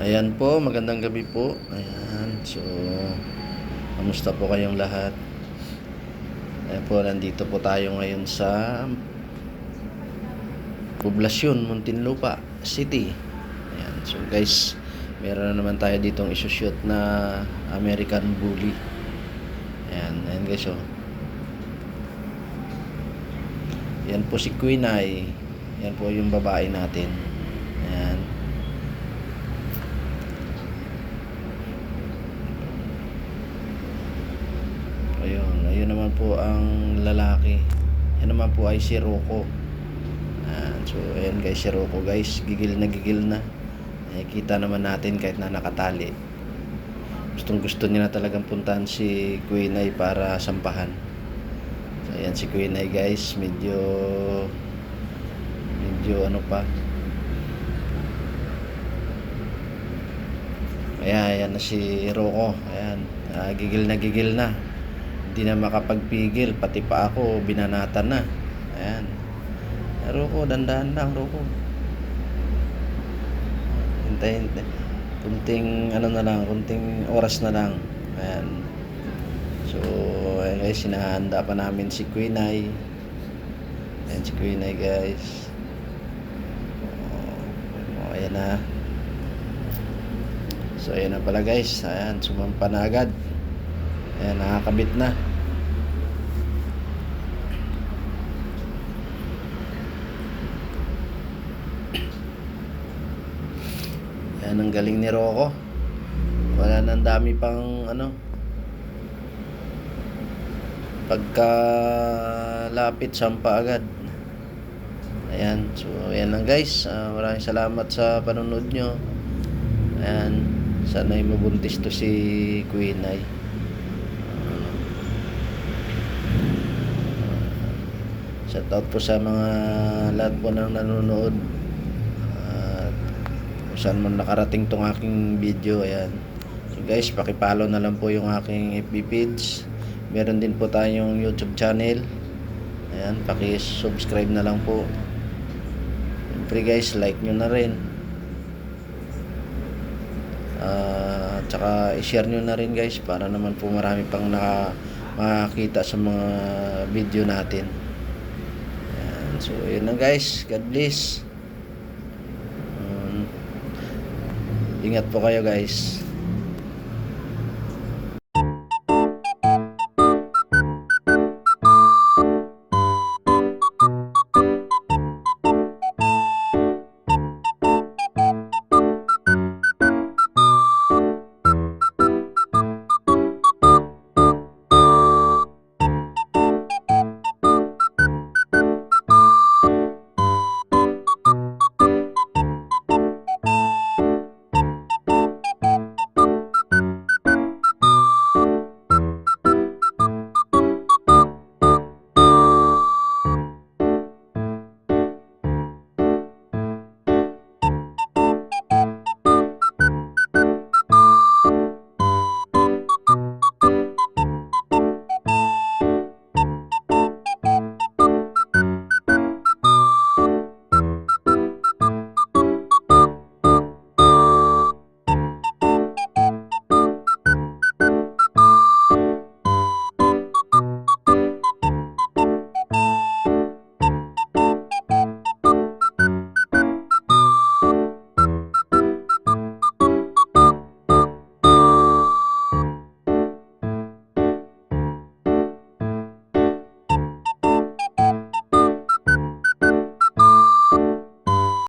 Ayan po, magandang gabi po. Ayan, so, kamusta po kayong lahat? Ayan po, nandito po tayo ngayon sa Poblasyon, Muntinlupa City. Ayan, so guys, meron na naman tayo ditong isushoot na American Bully. Ayan, ayan guys, oh. Yan po si Queen Ay. Yan po yung babae natin. Naman po ang lalaki. Yan naman po ay si Rocco. Ayan, so ayan guys, si Rocco guys, gigil na gigil na. Nakikita naman natin kahit na nakatali. Gustong gusto niya na talagang puntahan si Queen Ay para sampahan. So ayan si Queen Ay guys, medyo medyo ano pa. Ayan, ayan na si Rocco. Ayan, ah, gigil na gigil na. Hindi na makapagpigil, pati pa ako binanatan na. Ayan. Rocco, dandahan lang Rocco. Hintay, hintay. Kunting ano na lang, kunting oras na lang. Ayan. So, ayan guys, sinahanda pa namin si Queen Ay. Ayan si Queen Ay guys. Oh, ayan na. So, ayan na pala guys. Ayan, sumampa na agad. Ayan, nakakabit na. Ayan, ang galing ni Rocco. Wala nang dami pang ano. Pagka lapit, sampa agad. Ayan, so ayan lang guys. Ah, maraming salamat sa panonood nyo. Ayan, sana ay mabuntis to si Queen ay. Shout out po sa mga lahat po ng nanonood. At kung saan man nakarating tong aking video, ayan. So guys, pakipollow na lang po yung aking FB page. Meron din po tayong YouTube channel. Ayan, paki-subscribe na lang po. Siyempre guys, like nyo na rin. Ah, tsaka i-share nyo na rin guys para naman po marami pang naka, makakita sa mga video natin. So yun lang guys. God bless. Um, ingat po kayo guys.